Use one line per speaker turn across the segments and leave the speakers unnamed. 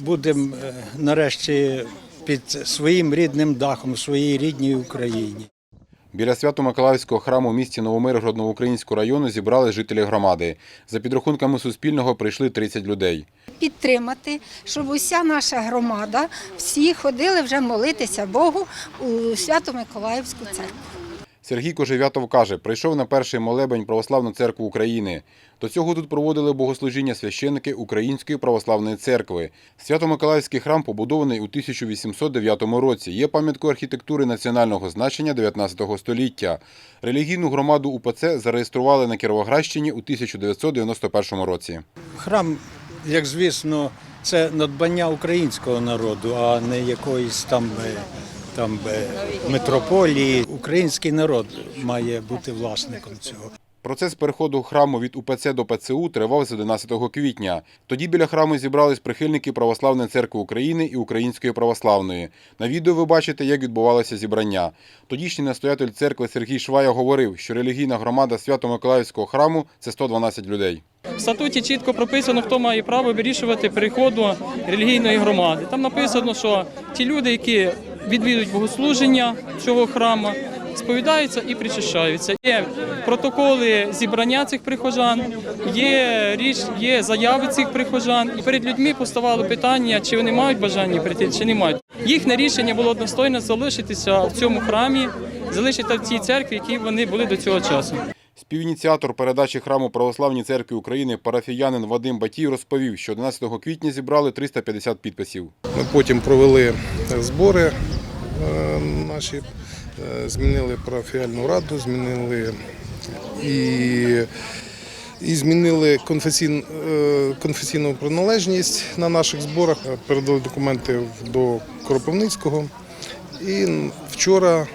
будемо е, нарешті під своїм рідним дахом, в своїй рідній Україні.
Біля Свято-Миколаївського храму в місті Новомиргород Новоукраїнського району зібрали жителі громади. За підрахунками Суспільного прийшли 30 людей.
підтримати, щоб уся наша громада всі ходили вже молитися Богу у Свято-Миколаївську церкву.
Сергій Кожев'ятов каже, прийшов на перший молебень Православну церкву України. До цього тут проводили богослужіння священники Української православної церкви. Свято-Миколаївський храм побудований у 1809 році. Є пам'яткою архітектури національного значення 19 століття. Релігійну громаду УПЦ зареєстрували на Кіровоградщині у 1991 році.
Храм, як звісно, це надбання українського народу, а не якоїсь там, е, там е, митрополії. Український народ має бути власником цього.
Процес переходу храму від УПЦ до ПЦУ тривав з 11 квітня. Тоді біля храму зібрались прихильники Православної церкви України і Української православної. На відео ви бачите, як відбувалося зібрання. Тодішній настоятель церкви Сергій Швая говорив, що релігійна громада Свято-Миколаївського храму це 112 людей.
В статуті чітко прописано, хто має право вирішувати переходу релігійної громади. Там написано, що ті люди, які відвідують богослуження цього храму, сповідаються і причащаються. Є протоколи зібрання цих прихожан, є річ, є заяви цих прихожан. І перед людьми поставало питання, чи вони мають бажання прийти, чи не мають. Їхнє рішення було достойно залишитися в цьому храмі, залишитися в цій церкві, які вони були до цього часу.
Співініціатор передачі храму Православній церкві України парафіянин Вадим Батій розповів, що 11 квітня зібрали 350 підписів.
Ми потім провели збори е, наші, е, змінили парафіальну раду, змінили і, і змінили конфесійн, е, конфесійну приналежність на наших зборах. Е, Передали документи до Кропивницького. І вчора е,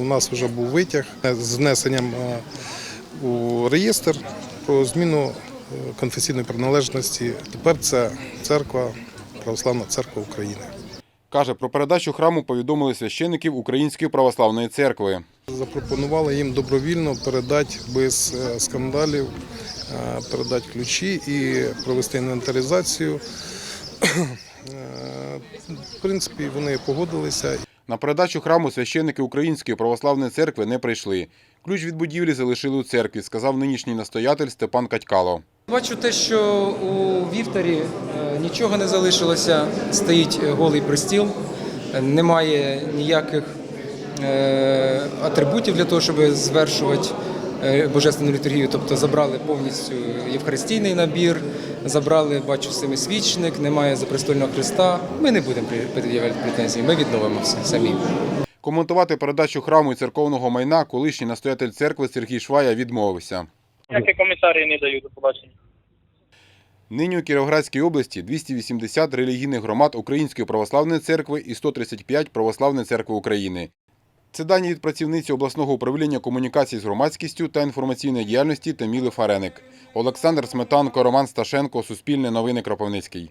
у нас вже був витяг з внесенням е, у реєстр про зміну е, конфесійної приналежності. Тепер це церква, Православна церква України.
Каже, про передачу храму повідомили священиків Української православної церкви.
Запропонували їм добровільно передати без е, скандалів, е, передати ключі і провести інвентаризацію. Е, В принципі, вони погодилися.
На передачу храму священники Української православної церкви не прийшли. Ключ від будівлі залишили у церкві, сказав нинішній настоятель Степан Катькало.
Бачу те, що у вівтарі е, нічого не залишилося, стоїть е, голий пристіл, немає ніяких е, атрибутів для того, щоб звершувати божественну літургію. Тобто забрали повністю євхаристійний набір, забрали, бачу, семисвічник, немає запрестольного хреста. Ми не будемо пред'являти претензії, ми відновимо все самі.
Коментувати передачу храму і церковного майна колишній настоятель церкви Сергій Швая відмовився.
Ніякі коментарі не даю до побачення.
Нині у Кіровоградській області 280 релігійних громад Української православної церкви і 135 Православної церкви України. Це дані від працівниці обласного управління комунікацій з громадськістю та інформаційної діяльності Таміли Фареник. Олександр Сметанко, Роман Сташенко, Суспільне новини Кропивницький.